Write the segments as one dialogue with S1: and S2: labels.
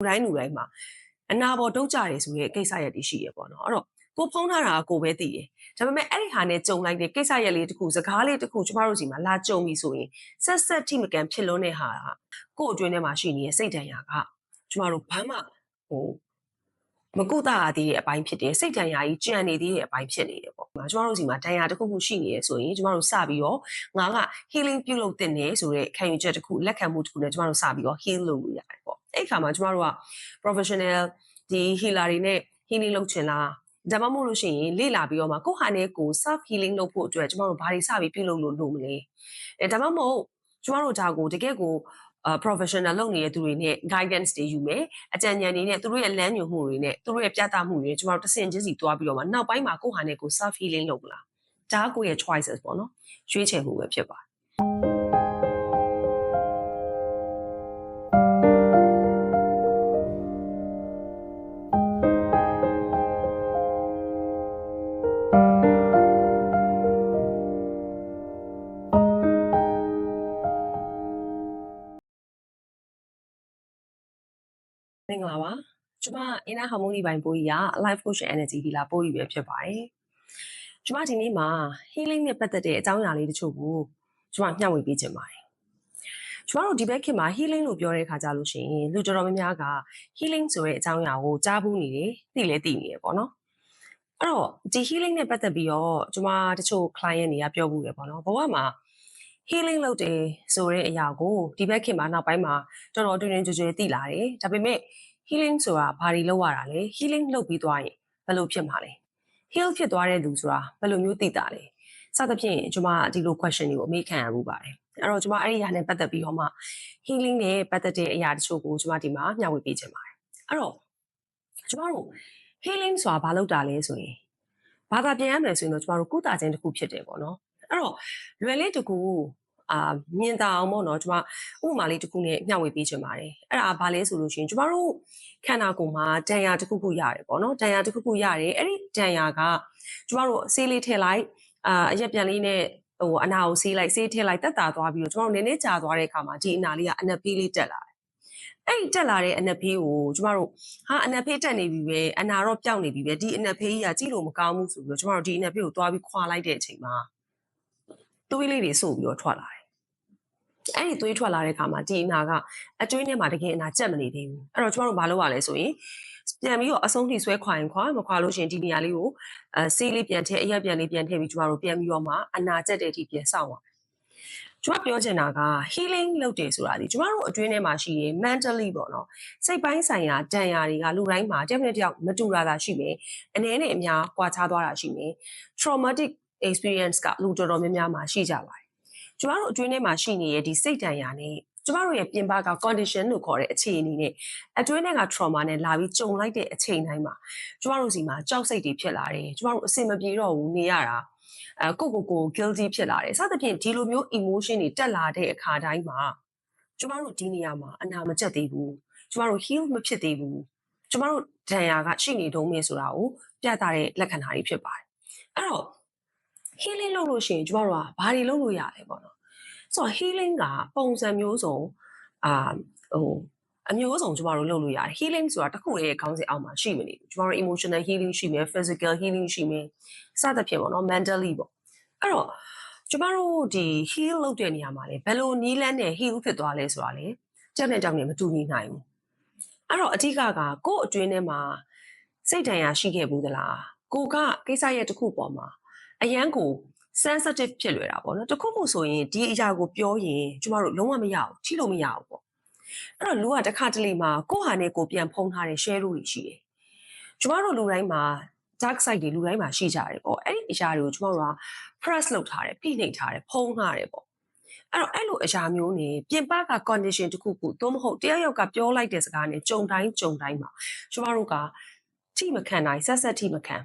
S1: လူတိုင်းလူတိုင်းမှာအနာပေါ်တုတ်ကြတယ်ဆိုတဲ့ကိစ္စရက်တွေရှိရပေါ့နော်အဲ့တော့ကိုဖုံးထားတာကကိုပဲသိတယ်ဒါပေမဲ့အဲ့ဒီဟာနဲ့ကြုံလိုက်တဲ့ကိစ္စရက်လေးတစ်ခုစကားလေးတစ်ခုကျမတို့စီမှာလာကြုံပြီဆိုရင်ဆက်ဆက်ထိမကန်ဖြစ်လွန်းတဲ့ဟာကကို့အတွင်းထဲမှာရှိနေတဲ့စိတ်ဒဏ်ရာကကျမတို့ဘာမှဟိုမကုသရသေးတဲ့အပိုင်းဖြစ်တယ်စိတ်ဒဏ်ရာကြီးကြံနေသေးတဲ့အပိုင်းဖြစ်နေတယ်ပေါ့။ကျမတို့စီမှာဒဏ်ရာတစ်ခုခုရှိနေရဆိုရင်ကျမတို့စပြီးတော့ငါက healing ပြုလုပ်တဲ့နေဆိုတဲ့ခံယူချက်တစ်ခုလက်ခံမှုတစ်ခုနဲ့ကျမတို့စပြီးတော့ heal လုပ်လို့ရတယ်ပေါ့။ အဲ့ခါမှာကျမတို့က professional ဒီ healer တွေနဲ့ healing လုပ်ချင်လားဒါမှမဟုတ်လို့ရှိရင်လေ့လာပြီးတော့မှကိုယ့်ဟာနဲ့ကိုယ် self healing လုပ်ဖို့အတွက်ကျမတို့ဘာတွေစပြီးပြုလုပ်လို့လုပ်မလဲအဲဒါမှမဟုတ်ကျမတို့ဒါကိုတကယ်ကိုအာ professional လုပ်နေတဲ့သူတွေနဲ့ guidance တွေယူမယ်အကြံဉာဏ်တွေနဲ့သူတို့ရဲ့လမ်းညွှန်မှုတွေနဲ့သူတို့ရဲ့ပြသမှုတွေကျမတို့တစ်ဆင့်ချင်းစီတွားပြီးတော့မှနောက်ပိုင်းမှာကိုယ့်ဟာနဲ့ကိုယ် self healing လုပ်မလားဒါကကိုယ့်ရဲ့ choices ပေါ့နော်ရွေးချယ်မှုပဲဖြစ်ပါတယ် မင်္ဂလာပါကျွန်မ inner harmony ဘိုင်းပိုးကြီးက life coach energy healer ပိုးကြီးပဲဖြစ်ပါတယ်ကျွန်မဒီနေ့မှာ healing နဲ့ပတ်သက်တဲ့အကြောင်းအရာလေးတချို့ကိုကျွန်မမျှဝေပေးခြင်းပါတယ်ကျွန်တော်တို့ဒီဘက်ခင်မှာ healing လို့ပြောတဲ့အခါကြလို့ရှိရင်လူတော်တော်များများက healing ဆိုတဲ့အကြောင်းအရာကိုကြားဘူးနေတယ်သိလဲသိနေတယ်ပေါ့နော်အဲ့တော့ဒီ healing နဲ့ပတ်သက်ပြီးတော့ကျွန်မတချို့ client တွေကပြောဘူးတယ်ပေါ့နော်ဘဝမှာ healing လုပ်တယ်ဆိုတဲ့အရာကိုဒီဘက်ခင်မှာနောက်ပိုင်းမှာတော်တော်တွင်တွင်ကြွကြွသိလာတယ်ဒါပေမဲ့ healing ဆိုတာဘာတွေလုပ်ရတာလဲ healing လုပ်ပြီးသွားရင်ဘယ်လိုဖြစ်မှာလဲ heal ဖြစ်သွားတဲ့လူဆိုတာဘယ်လိုမျိုးသိတာလဲစသဖြင့်ကျွန်မဒီလို question တွေကိုအမေးခံရမှုပါတယ်အဲ့တော့ကျွန်မအဲ့ဒီအရာနဲ့ပတ်သက်ပြီးတော့မှ healing နဲ့ပတ်သက်တဲ့အရာတချို့ကိုကျွန်မဒီမှာမျှဝေပေးခြင်းပါတယ်အဲ့တော့ကျွန်တော်တို့ healing ဆိုတာဘာလုပ်တာလဲဆိုရင်ဘာသာပြန်ရမယ်ဆိုရင်တော့ကျွန်တော်တို့ကုသခြင်းတစ်ခုဖြစ်တယ်ပေါ့နော်အဲ့တော့လွယ်လေးတစ်ခု အာမြင်တာအောင်ပေါ့နော်ကျွန်မဥပမာလေးတစ်ခုနဲ့မျှဝေပေးချင်ပါတယ်အဲ့ဒါဘာလဲဆိုလို့ရှိရင်ကျွန်တော်တို့ခန္ဓာကိုယ်မှာဒဏ်ရာတစ်ခုခုရတယ်ပေါ့နော်ဒဏ်ရာတစ်ခုခုရတယ်အဲ့ဒီဒဏ်ရာကကျွန်တော်တို့ဆေးလေးထည့်လိုက်အာအရက်ပြန်လေးနဲ့ဟိုအနာကိုဆေးလိုက်ဆေးထည့်လိုက်တက်တာသွားပြီးတော့ကျွန်တော်တို့နည်းနည်းကြာသွားတဲ့အခါမှာဒီအနာလေးကအနက်ပေးလေးတက်လာတယ်အဲ့ဒီတက်လာတဲ့အနက်ဖေးကိုကျမတို့ဟာအနက်ဖေးတက်နေပြီပဲအနာတော့ပျောက်နေပြီပဲဒီအနက်ဖေးကြီးကကြည့်လို့မကောင်းဘူးဆိုပြီးတော့ကျမတို့ဒီအနက်ဖေးကိုသွားပြီးခွာလိုက်တဲ့အချိန်မှာသွေးလေးတွေစို့ပြီးတော့ထွက်လာတယ် အဲ့ဒီသွေးထွက်လာတဲ့အခါမှာဒီအနာကအကျွေးထဲမှာတကယ်အနာကျက်မနေသေးဘူးအဲ့တော့ကျမတို့ဘာလုပ်ရလဲဆိုရင်ပြန်ပြီးတော့အဆုံးထိဆွဲခွာရင်ခွာမခွာလို့ရှိရင်ဒီနေရာလေးကိုအဲဆေးလေးပြန်ထည့်အရက်ပြန်လေးပြန်ထည့်ပြီးကျမတို့ပြန်ပြီးတော့မှအနာကျက်တဲ့အထိပြန်စောင့်ပါကျွန်မပြောချင်တာက healing လုပ်တယ်ဆိုတာဒီကျမတို့အတွင်းထဲမှာရှိရင် mentally ပေါ့နော်စိတ်ပိုင်းဆိုင်ရာဒဏ်ရာတွေကလူတိုင်းမှာတယောက်နဲ့တယောက်မတူတာသာရှိမယ်အနေနဲ့အများကွာခြားသွားတာရှိမယ် traumatic experience ကလူတော်တော်များများမှာရှိကြပါတယ် ကျမတို့အတွင်းထဲမှာရှိနေတဲ့ဒီစိတ်ဒဏ်ရာနဲ့ကျမတို့ရဲ့ပြင်ပက condition လို့ခေါ်တဲ့အခြေအနေနဲ့အတွင်းထဲက trauma နဲ့လာပြီးကြုံလိုက်တဲ့အချိန်တိုင်းမှာကျမတို့စီမှာကြောက်စိတ်တွေဖြစ်လာတယ်ကျမတို့အဆင်မပြေတော့ဘူးနေရတာအဲကိုကိုကို guilty ဖြစ်လာတယ်စသဖြင့်ဒီလိုမျိုး emotion တွေတက်လာတဲ့အခါတိုင်းမှာကျမတို့ဒီနေရာမှာအနာမကျက်သေးဘူးကျမတို့ heal မဖြစ်သေးဘူးကျမတို့ဒဏ်ရာကရှိနေတုံးမယ်ဆိုတာကိုပြသတဲ့လက္ခဏာတွေဖြစ်ပါတယ်အဲ့တော့ healing လုပ်လို့ရှိရင်ကျမတို့ကဘာတွေလုပ်လို့ရလဲပေါ့နော်ဆိုတော့ healing ကပုံစံမျိုးစုံအာဟိုအမျိုးစုံကျမတို့လုပ်လို့ရတယ် healing ဆိုတာတစ်ခုရဲ့ခေါင်းစဉ်အောက်မှာရှိမနေဘူးကျမတို့ emotional healing ရှိမယ် physical healing ရှိမယ်စသဖြင့်ပေါ့နော် mentally ပေါ့အဲ့တော့ကျမတို့ဒီ heal လုပ်တဲ့နေရာမှာလေဘယ်လိုနီးလန်းနဲ့ heal ဖြစ်သွားလဲဆိုတာလေကြောက်တဲ့ကြောင့်နေမတူညီနိုင်ဘူးအဲ့တော့အဓိကကကိုယ့်အတွင်းထဲမှာစိတ်ဒဏ်ရာရှိခဲ့ဘူးသလားကိုကကိစ္စရဲ့တစ်ခုပေါ်မှာ အရန်ကို sensitive ဖြစ်လွယ်တာပေါ့နော်တခုခုဆိုရင်ဒီအရာကိုပြောရင်ကျမတို့လုံးဝမရဘူးထိလို့မရဘူးပေါ့အဲ့တော့လူကတစ်ခါတလေမှာကိုယ့်ဟာနဲ့ကိုယ်ပြန်ဖုံးထားတဲ့ share လို့ရှိတယ်ကျမတို့လူတိုင်းမှာ dark side တွေလူတိုင်းမှာရှိကြတယ်ပေါ့အဲ့ဒီအရာတွေကိုကျမတို့က press လုပ်ထားတယ်ဖိနှိပ်ထားတယ်ဖုံးထားတယ်ပေါ့အဲ့တော့အဲ့လိုအရာမျိုးနေပြင်ပက condition တခုခုသို့မဟုတ်တယောက်ယောက်ကပြောလိုက်တဲ့စကားနဲ့ကြုံတိုင်းကြုံတိုင်းမှာကျမတို့ကထိမခံနိုင်ဆက်ဆက်ထိမခံ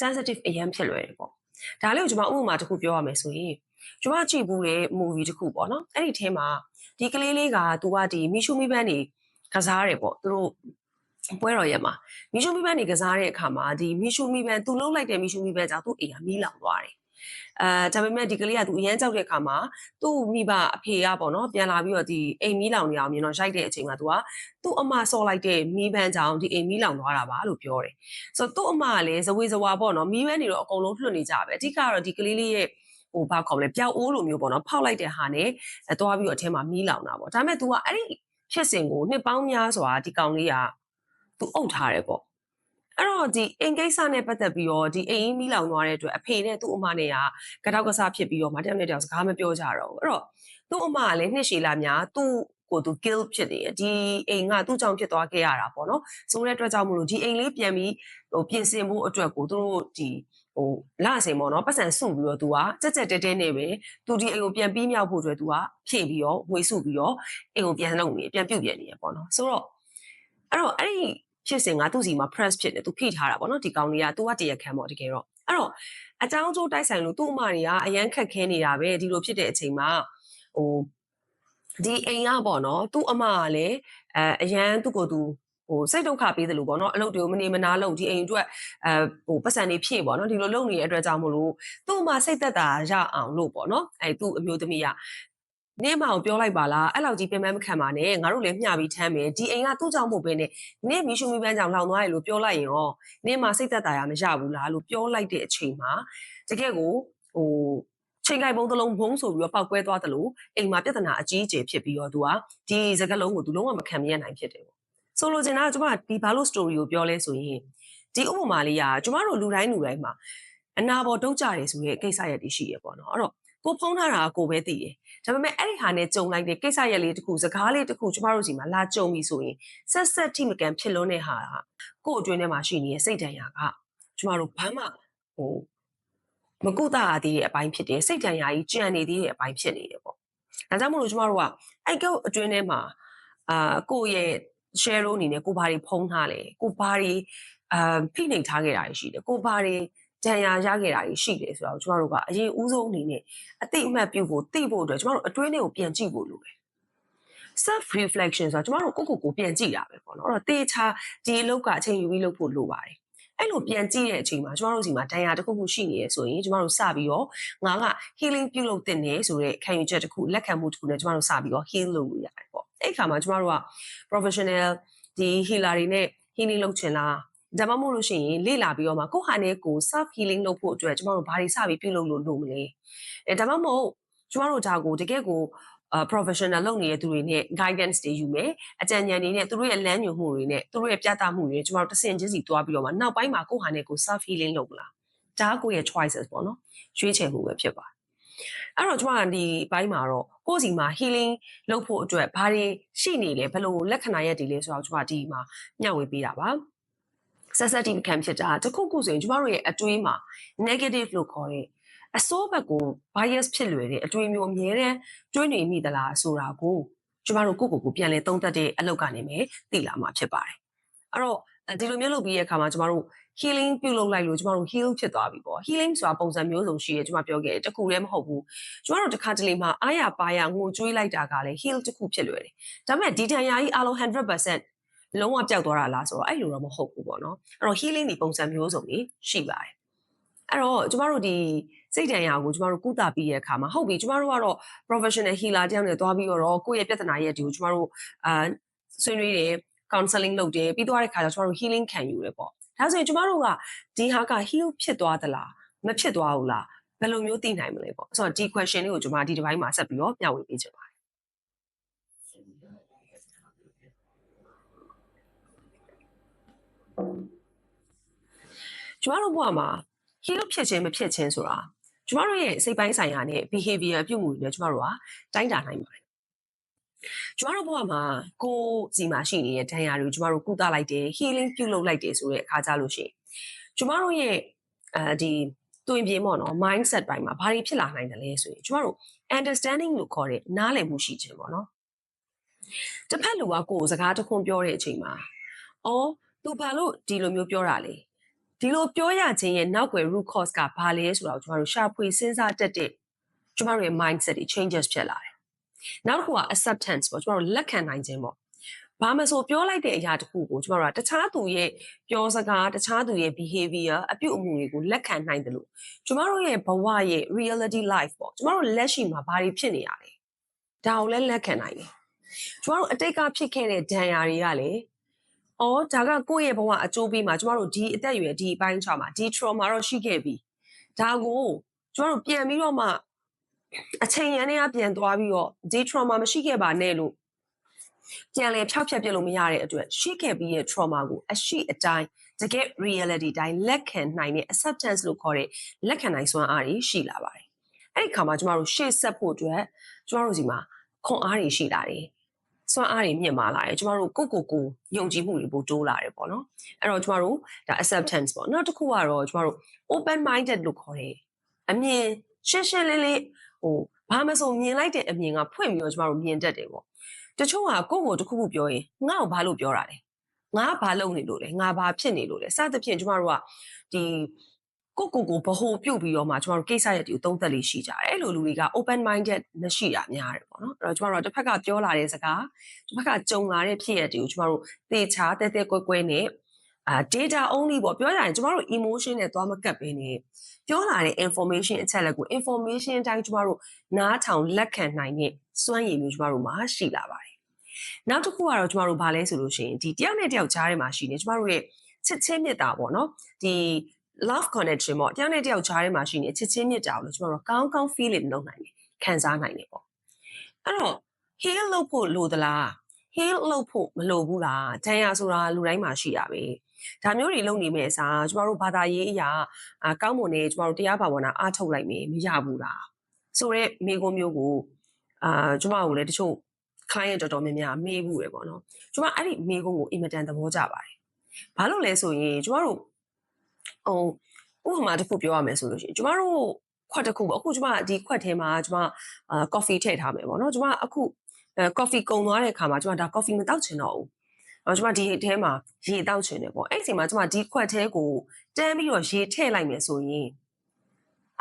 S1: sensitive အရင်ဖြစ်လွယ်တယ်ပေါ့ ဒါလေးကိုကျွန်မဥပမာတစ်ခုပြောရမယ်ဆိုရင်ကျွန်မကြည့်ဘူးတဲ့ movie တစ်ခုပေါ့နော်အဲ့ဒီထဲမှာဒီကလေးလေးကသူကဒီမီရှူမီပန်းနေကစားတယ်ပေါ့သူတို့ပွဲတော်ရက်မှာမီရှူမီပန်းနေကစားတဲ့အခါမှာဒီမီရှူမီပန်းသူလှုပ်လိုက်တဲ့မီရှူမီပန်းကြောင့်သူ့အိမ်ကမီးလောင်သွားတယ် အဲဒါပေမဲ့ဒီကလေးကသူအရန်ကြောက်တဲ့အခါမှာသူ့မိဘအဖေကပေါ့နော်ပြန်လာပြီးတော့ဒီအိမ်မီးလောင်နေအောင်မြင်တော့ရိုက်တဲ့အချိန်မှာသူကသူ့အမဆော့လိုက်တဲ့မီးပန်းကြောင့်ဒီအိမ်မီးလောင်သွားတာပါလို့ပြောတယ်ဆိုတော့သူ့အမကလည်းဇဝေဇဝါပေါ့နော်မီးပန်းနေတော့အကုန်လုံးလွှတ်နေကြပဲအဓိကတော့ဒီကလေးလေးရဲ့ဟိုဘာခေါ်မလဲပျောက်အိုးလိုမျိုးပေါ့နော်ဖောက်လိုက်တဲ့ဟာနဲ့အဲသွားပြီးတော့အထဲမှာမီးလောင်တာပေါ့ဒါပေမဲ့ तू ကအဲ့ဒီဖြစ်စဉ်ကိုနှစ်ပေါင်းများစွာဒီကောင်လေးက तू အုပ်ထားတယ်ပေါ့ အဲ့တော့ဒီအိမ်ကိစ္စနဲ့ပတ်သက်ပြီးတော့ဒီအိမ်ကြီးမီးလောင်သွားတဲ့အတွက်အဖေနဲ့သူ့အမနဲ့ကကတော့ကစားဖြစ်ပြီးတော့မတယောက်နဲ့တယောက်စကားမပြောကြတော့ဘူးအဲ့တော့သူ့အမကလည်းနှစ်ရှည်လာများသူ့ကိုသူ kill ဖြစ်နေတယ်ဒီအိမ်ကသူ့ကြောင့်ဖြစ်သွားခဲ့ရတာပေါ့နော်ဆိုတဲ့အတွက်ကြောင့်မလို့ဒီအိမ်လေးပြန်ပြီးဟိုပြင်ဆင်ဖို့အတွက်ကိုသူတို့ဒီဟိုလာစင်ပေါ့နော်ပတ်စံစုပြီးတော့သူကကြက်ကြက်တဲတဲနဲ့ပဲသူဒီအိမ်ကိုပြန်ပြီးမြောက်ဖို့အတွက်သူကဖြည့်ပြီးတော့ဝေစုပြီးတော့အိမ်ကိုပြန်လုပ်နေပြန်ပြုတ်ပြန်နေရပေါ့နော်ဆိုတော့အဲ့တော့အဲ့ဒီ ဖြစ်စဉ်ကသူ့စီမှာ press ဖြစ်တယ်သူဖိထားတာပေါ့နော်ဒီကောင်လေးကသူကတရခံပေါ့တကယ်တော့အဲ့တော့အကြောင်းကျိုးတိုက်ဆိုင်လို့သူ့အမတွေကအရန်ခက်ခဲနေတာပဲဒီလိုဖြစ်တဲ့အချိန်မှာဟိုဒီအိမ်ကပေါ့နော်သူ့အမကလည်းအဲအရန်သူ့ကိုယ်သူဟိုစိတ်ဒုက္ခပေးတယ်လို့ပေါ့နော်အလုပ်တွေကိုမနေမနာလုပ်ဒီအိမ်အတွက်အဲဟိုပတ်စံနေဖြည့်ပေါ့နော်ဒီလိုလုပ်နေတဲ့အတွက်ကြောင့်မလို့သူ့အမစိတ်သက်သာရအောင်လို့ပေါ့နော်အဲသူ့အမျိုးသမီးက နင်းမအောင်ပြောလိုက်ပါလားအဲ့လောက်ကြီးပြန်မမခံပါနဲ့ငါတို့လည်းမျှပြီးထမ်းမယ်ဒီအိမ်ကသူ့ကြောင့်မဟုတ်ဘဲနဲ့နင်းမီရှူမီပန်းကြောင့်လောင်သွားရလို့ပြောလိုက်ရင်ရောနင်းမစိတ်သက်သာရမရဘူးလားလို့ပြောလိုက်တဲ့အချိန်မှာတကယ်ကိုဟိုချိန်ကိုင်ပုံးတစ်လုံးဘုံဆိုပြီးတော့ပောက်ကွဲသွားတယ်လို့အိမ်မှာပြဿနာအကြီးအကျယ်ဖြစ်ပြီးတော့သူကဒီစကားလုံးကိုသူလုံးဝမခံမရနိုင်ဖြစ်တယ်ပေါ့ဆိုလိုချင်တာကကျမဒီဘာလို့ story ကိုပြောလဲဆိုရင်ဒီဥပမာလေးကကျမတို့လူတိုင်းလူတိုင်းမှာအနာပေါ်တုတ်ကြတယ်ဆိုတဲ့ကိစ္စရပ်တွေရှိရပေါ့နော်အဲ့တော့ ကိုဖုံးထားတာကကိုပဲသိတယ်ဒါပေမဲ့အဲ့ဒီဟာနဲ့ကြုံလိုက်တဲ့ကိစ္စရပ်လေးတစ်ခုစကားလေးတစ်ခုကျမတို့စီမှာလာကြုံပြီဆိုရင်ဆက်ဆက်ထိမကန်ဖြစ်လွန်းတဲ့ဟာကကို့အတွင်းထဲမှာရှိနေတဲ့စိတ်ဒဏ်ရာကကျမတို့ဘာမှဟိုမကုသရသေးတဲ့အပိုင်းဖြစ်တယ်စိတ်ဒဏ်ရာကြီးကြံနေသေးတဲ့အပိုင်းဖြစ်နေတယ်ပေါ့ဒါကြောင့်မို့လို့ကျမတို့ကအဲ့ကုတ်အတွင်းထဲမှာအာကိုယ့်ရဲ့ share လို့အနေနဲ့ကိုဘာတွေဖုံးထားလဲကိုဘာတွေအာဖိနှိပ်ထားခဲ့တာရှိတယ်ကိုဘာတွေ ဒဏ်ရာရခဲ့တာရှိတယ်ဆိုတော့ကျမတို့ကအရင်ဦးဆုံးအနေနဲ့အတိအမှတ်ပြုဖို့သိဖို့အတွက်ကျမတို့အတွင်းထဲကိုပြန်ကြည့်ဖို့လိုတယ် self reflection ဆိုတာကျမတို့ကိုယ့်ကိုယ်ကိုပြန်ကြည့်တာပဲပေါ့နော်အဲ့တော့တေချာဒီအလုပ်ကအချိန်ယူပြီးလုပ်ဖို့လိုပါတယ်အဲ့လိုပြန်ကြည့်တဲ့အချိန်မှာကျမတို့စီမှာဒဏ်ရာတစ်ခုခုရှိနေရဆိုရင်ကျမတို့စပြီးတော့ငါက healing ပြုလုပ်တင်နေဆိုတဲ့ခံယူချက်တစ်ခုလက်ခံမှုတစ်ခုနဲ့ကျမတို့စပြီးတော့ heal လုပ်လို့ရတယ်ပေါ့အဲ့ခါမှာကျမတို့က professional ဒီ healer တွေနဲ့ healing လုပ်ချင်လား ဒါမှမဟုတ်လို့ရှိရင်လေ့လာပြီးတော့မှကိုယ့်ဟာနဲ့ကိုယ် self healing လုပ်ဖို့အတွက်ကျမတို့ဘာတွေစပြီးပြုလုပ်လို့လုပ်မလဲအဲဒါမှမဟုတ်ကျမတို့ဒါကိုတကယ်ကို professional လုပ်နေတဲ့သူတွေနဲ့ guidance တွေယူမယ်အကြံဉာဏ်တွေနဲ့သူတို့ရဲ့လမ်းညွှန်မှုတွေနဲ့သူတို့ရဲ့ပြသမှုတွေကျမတို့တစ်ဆင့်ချင်းစီတွားပြီးတော့မှနောက်ပိုင်းမှာကိုယ့်ဟာနဲ့ကိုယ် self healing လုပ်မလားဒါကကိုယ့်ရဲ့ choices ပေါ့နော်ရွေးချယ်မှုပဲဖြစ်ပါတယ်အဲ့တော့ကျမကဒီဘိုင်းမှာတော့ကိုယ့်စီမှာ healing လုပ်ဖို့အတွက်ဘာတွေရှိနေလဲဘယ်လိုလက္ခဏာရက်တွေလဲဆိုတော့ကျမဒီမှာမျှဝေပေးတာပါ ဆက်ဆက်တီခံဖြစ်တာတခုခုဆိုရင်ကျမတို့ရဲ့အတွေးမှာ negative လို့ခေါ်တဲ့အစိုးဘက်ကို bias ဖြစ်လွယ်တဲ့အတွေးမျိုးအများနဲ့တွေးနေမိသလားဆိုတာကိုကျမတို့ကိုယ့်ကိုယ်ကိုပြန်လဲသုံးသပ်တဲ့အလုပ်ကနေပဲသိလာမှာဖြစ်ပါတယ်အဲ့တော့ဒီလိုမျိုးလုပ်ပြီးရဲ့အခါမှာကျမတို့ healing ပြုလုပ်လိုက်လို့ကျမတို့ heal ဖြစ်သွားပြီပေါ့ healing ဆိုတာပုံစံမျိုးစုံရှိရဲကျမပြောခဲ့တယ်တခုတည်းမဟုတ်ဘူးကျမတို့တစ်ခါတလေမှာအားရပါရငိုကြွေးလိုက်တာကလည်း heal တစ်ခုဖြစ်လွယ်တယ်ဒါပေမဲ့ဒီတန်ရာကြီးအားလုံး100% လုံးဝပျောက်သွားတာလားဆိုတော့အဲ့လိုတော့မဟုတ်ဘူးပေါ့နော်အဲ့တော့ healing ဒီပုံစံမျိုးစုံကြီးရှိပါတယ်အဲ့တော့ကျမတို့ဒီစိတ်တန်ရာကိုကျမတို့ကုသပြီးရဲ့အခါမှာဟုတ်ပြီကျမတို့ကတော့ professional healer တယောက်နဲ့သွားပြီးတော့ကိုယ့်ရဲ့ပြဿနာရဲ့ဒီကိုကျမတို့အာဆွေးနွေးတယ် counseling လုပ်တယ်ပြီးသွားတဲ့ခါကျကျမတို့ healing ခံယူတယ်ပေါ့ဒါဆိုရင်ကျမတို့ကဒီဟာက heal ဖြစ်သွားသလားမဖြစ်သွားဘူးလားဘယ်လိုမျိုးသိနိုင်မလဲပေါ့ဆိုတော့ဒီ question လေးကိုကျမဒီတစ်ပိုင်းမှာဆက်ပြီးတော့မျှဝေပေးချင်ပါတယ် ကျမတို့ဘဝမှာ heal ဖြစ်ခြင်းမဖြစ်ခြင်းဆိုတာကျမတို့ရဲ့စိတ်ပိုင်းဆိုင်ရာနဲ့ behavior ပြုမှုတွေနဲ့ကျမတို့ကတိုင်းတာနိုင်ပါတယ်ကျမတို့ဘဝမှာကိုယ်စီမှာရှိနေတဲ့ဒဏ်ရာတွေကိုကျမတို့ကုသလိုက်တယ် healing ပြုလုပ်လိုက်တယ်ဆိုတဲ့အခါကြလို့ရှိရင်ကျမတို့ရဲ့အဲဒီတွင်ပြင်းပေါ့နော် mindset ပိုင်းမှာဘာတွေဖြစ်လာနိုင်တယ်လဲဆိုရင်ကျမတို့ understanding လို့ခေါ်တဲ့နားလည်မှုရှိခြင်းပေါ့နော်တစ်ဖက်လူကကိုယ်စကားတခွန်းပြောတဲ့အချိန်မှာအော် तू ဘာလို့ဒီလိုမျိုးပြောတာလဲဒီလိုပြောရခြင်းရဲ့နောက်ွယ် root cause ကဘာလဲဆိုတော့ကျမတို့ရှာဖွေစဉ်းစားတတ်တဲ့ကျမတို့ရဲ့ mindset တွေ changes ဖြစ်လာတယ်နောက်တစ်ခုက acceptance ပေါ့ကျမတို့လက်ခံနိုင်ခြင်းပေါ့ဘာမဆိုပြောလိုက်တဲ့အရာတစ်ခုကိုကျမတို့ကတခြားသူရဲ့ပြောစကားတခြားသူရဲ့ behavior အပြုအမူတွေကိုလက်ခံနိုင်တယ်လို့ကျမတို့ရဲ့ဘဝရဲ့ reality life ပေါ့ကျမတို့လက်ရှိမှာဘာတွေဖြစ်နေရလဲဒါကိုလည်းလက်ခံနိုင်တယ်ကျမတို့အတိတ်ကဖြစ်ခဲ့တဲ့ဒဏ်ရာတွေကလည်း အော်ဒါကကိုယ့်ရဲ့ဘဝအကျိုးပေးမှာကျမတို့ဒီအသက်အရွယ်ဒီအပိုင်းချာမှာဒီ trauma တော့ရှိခဲ့ပြီဒါကိုကျမတို့ပြန်ပြီးတော့မှအချိန်ရန်တွေကပြန်သွားပြီးတော့ဒီ trauma မရှိခဲ့ပါနဲ့လို့ပြန်လဲဖြောက်ဖြက်ပြစ်လို့မရတဲ့အတွက်ရှိခဲ့ပြီးရဲ့ trauma ကိုအရှိအတိုင်းတကယ် reality တိုင်းလက်ခံနိုင်တဲ့ acceptance လို့ခေါ်တဲ့လက်ခံနိုင်စွမ်းအားတွေရှိလာပါတယ်။အဲ့ဒီခါမှာကျမတို့ရှေ့ဆက်ဖို့အတွက်ကျမတို့စီမှာခွန်အားတွေရှိလာတယ်။ စွမ်းအားတွေမြင့်မာလာတယ်။ကျမတို့ကိုကိုကိုယုံကြည်မှုတွေပိုတိုးလာတယ်ပေါ့နော်။အဲ့တော့ကျမတို့ဒါ acceptance ပေါ့။နောက်တစ်ခုကတော့ကျမတို့ open minded လို့ခေါ်တယ်။အမြင်ရှင်းရှင်းလင်းလင်းဟိုဘာမဆိုမြင်လိုက်တဲ့အမြင်ကဖွင့်ပြီးတော့ကျမတို့မြင်တတ်တယ်ပေါ့တချို့ကကိုယ့်ကိုတစ်ခုခုပြောရင်ငါ့ကိုဘာလို့ပြောတာလဲငါဘာလုပ်နေလို့လဲငါဘာဖြစ်နေလို့လဲစသဖြင့်ကျမတို့ကဒီ ကိုကိုကိုဘ ਹੁ ပြုတ်ပြီးတော့မှကျမတို့ကိစ္စရက်တွေကိုသုံးသက်လေးရှိကြတယ်အဲ့လိုလူတွေက open minded မရှိတာများတယ်ပေါ့နော်အဲ့တော့ကျမတို့တစ်ဖက်ကပြောလာတဲ့စကားတစ်ဖက်ကကြုံလာတဲ့ဖြစ်ရက်တွေကိုကျမတို့သေချာတဲတဲကွဲကွဲနဲ့အာ data only ပေါ့ပြောရရင်ကျမတို့ emotion နဲ့သွားမကပ်ပဲနေပြောလာတဲ့ information အချက်လက်ကို information အတိုင်းကျမတို့နားထောင်လက်ခံနိုင်တဲ့စွမ်းရည်မျိုးကျမတို့မှာရှိလာပါတယ်နောက်တစ်ခုကတော့ကျမတို့ဗာလဲဆိုလို့ရှိရင်ဒီတယောက်နဲ့တယောက်ကြားထဲမှာရှိနေကျမတို့ရဲ့ချစ်ချင်းမြတ်တာပေါ့နော်ဒီ love connection ပေါ့တယောက်နဲ့တယောက်ကြားထဲမှာရှိနေချစ်ချင်းမြတ်တာကိုကျမတို့ကောင်းကောင်း feeling လုပ်နိုင်တယ်ခံစားနိုင်တယ်ပေါ့အဲ့တော့ heal လုပ်ဖို့လိုသလား heal လုပ်ဖို့မလိုဘူးလား။တန်ရာဆိုတာလူတိုင်းမှာရှိရပဲ။ဒါမျိုးတွေလုပ်နေမဲ့အစားကျမတို့ဘာသာရေးအရာအကောင်းမွန်နေကျမတို့တရားဘာဝနာအားထုတ်လိုက်မယ်မရဘူးလား။ဆိုတော့မိကုံမျိုးကိုအာကျမတို့လည်းတချို့ client တော်တော်များများမေးဘူးပဲပေါ့နော်။ကျမအဲ့ဒီမိကုံကိုအင်မတန်သဘောကျပါတယ်။ဘာလို့လဲဆိုရင်ကျမတို့ ဟိုဥပမာတစ်ခုပြောရမယ်ဆိုလို့ရှိရင်ကျမတို့ခွက်တစ်ခုပေါ့အခုကျမဒီခွက်ထဲမှာကျမအာ coffee ထည့်ထားမယ်ပေါ့နော်ကျမအခုအဲ coffee ကုန်သွားတဲ့အခါမှာကျမဒါ coffee မတောက်ချင်တော့ဘူးအော်ကျမဒီထဲမှာရေတောက်ချင်တယ်ပေါ့အဲ့ဒီအချိန်မှာကျမဒီခွက်ထဲကိုတန်းပြီးတော့ရေထည့်လိုက်မယ်ဆိုရင်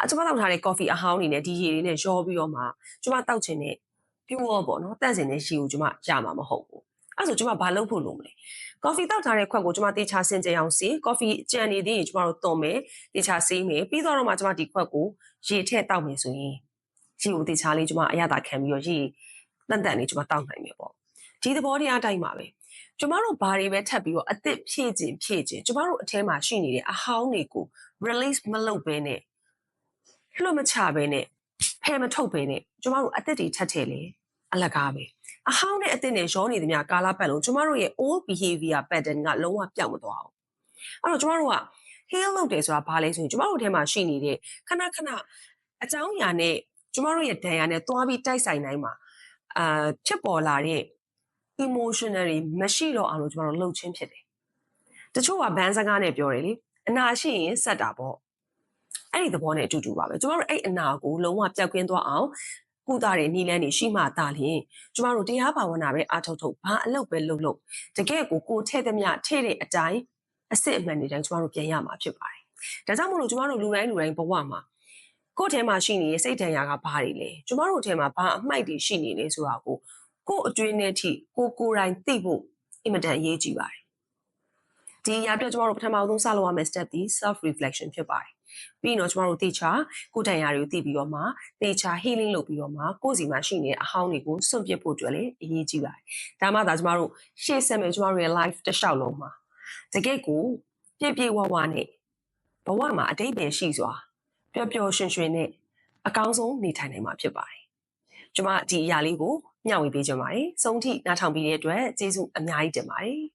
S1: အကျမတောက်ထားတဲ့ coffee အဟောင်းနေနဲ့ဒီရေတွေနဲ့ရောပြီးတော့မှကျမတောက်ချင်တဲ့ pure ပေါ့နော်တန့်စင်တဲ့ရေကိုကျမရမှာမဟုတ်ဘူး အဲ့ဆိုကျမဘာလုပ်ဖို့လုပ်မလဲကော်ဖီတောက်ထားတဲ့ခွက်ကိုကျမတေချာစင်ကြအောင်စီကော်ဖီကြံနေသေးရင်ကျမတို့သွန်မယ်တေချာစီးမယ်ပြီးတော့မှကျမဒီခွက်ကိုရေထည့်တောက်မယ်ဆိုရင်ရေကိုတေချာလေးကျမအရသာခံပြီးတော့ရေတန်တန်လေးကျမတောက်နိုင်မယ်ပေါ့ဒီသဘောတရားတိုင်းပါပဲကျမတို့ဘာတွေပဲထပ်ပြီးတော့အစ်စ်ဖြည့်ခြင်းဖြည့်ခြင်းကျမတို့အထဲမှာရှိနေတဲ့အဟောင်းတွေကို release မလုပ်ဘဲနဲ့လွှတ်မချဘဲနဲ့ဖယ်မထုတ်ဘဲနဲ့ကျမတို့အစ်စ်တွေထပ်ထည့်လေအလကားပဲ အဟောင်းနဲ့အစ်စ်နဲ့ရောနေသမျှကာလပတ်လုံးကျမတို့ရဲ့ old behavior pattern ကလုံးဝပျောက်မသွားဘူးအဲ့တော့ကျမတို့က heal လုပ်တယ်ဆိုတာဘာလဲဆိုရင်ကျမတို့ထဲမှာရှိနေတဲ့ခဏခဏအကြောင်းအရာနဲ့ကျမတို့ရဲ့ဒဏ်ရာနဲ့သွားပြီးတိုက်ဆိုင်နိုင်မှာအာဖြစ်ပေါ်လာတဲ့ emotionally မရှိတော့အောင်လို့ကျမတို့လှုပ်ချင်းဖြစ်တယ်တချို့ကဘန်းစကားနဲ့ပြောတယ်လေအနာရှိရင်ဆက်တာပေါ့အဲ့ဒီသဘောနဲ့အတူတူပါပဲကျမတို့အဲ့အနာကိုလုံးဝပျောက်ကင်းသွားအောင် ကုသတဲ့နည်းလမ်းတွေရှိမှသာလျှင်ကျမတို့တရားဘာဝနာပဲအားထုတ်ထုတ်ဘာအလုပ်ပဲလုပ်လို့တကယ်ကိုကိုထဲ့သမျှထဲ့တဲ့အတိုင်းအစစ်အမှန်တွေတိုင်းကျမတို့ပြန်ရမှာဖြစ်ပါတယ်။ဒါကြောင့်မို့လို့ကျမတို့လူတိုင်းလူတိုင်းဘဝမှာကိုယ့်ထဲမှာရှိနေတဲ့စိတ်ဒဏ်ရာကဘာတွေလဲကျမတို့ထဲမှာဘာအမိုက်တွေရှိနေလဲဆိုတာကိုကိုယ့်အတွင်းထဲထိကိုကိုယ်တိုင်သိဖို့အင်မတန်အရေးကြီးပါတယ်။ဒီအရာအတွက်ကျမတို့ပထမဆုံးစလုပ်ရမယ့် step ဒီ self reflection ဖြစ်ပါတယ်။ ပြီးတော့ကျမတို့တေချာကိုယ်တန်ရာတွေကိုသိပြီးတော့မှတေချာ healing လုပ်ပြီးတော့မှကိုယ်စီမှာရှိနေတဲ့အဟောင်းတွေကိုစွန့်ပစ်ဖို့အတွက်လည်းအရေးကြီးပါတယ်။ဒါမှသာကျမတို့ရှေ့ဆက်မယ်ကျမတို့ရဲ့ life တစ်လျှောက်လုံးမှာတကယ့်ကိုပြည့်ပြည့်ဝဝနဲ့ဘဝမှာအတိတ်ပဲရှိစွာပျော်ပျော်ရွှင်ရွှင်နဲ့အကောင်းဆုံးနေထိုင်နိုင်မှာဖြစ်ပါတယ်။ကျမဒီအရာလေးကိုမျှဝေပေးကြပါတယ်။ဆုံးထိနားထောင်ပြီးတဲ့အတွက်ကျေးဇူးအများကြီးတင်ပါတယ်။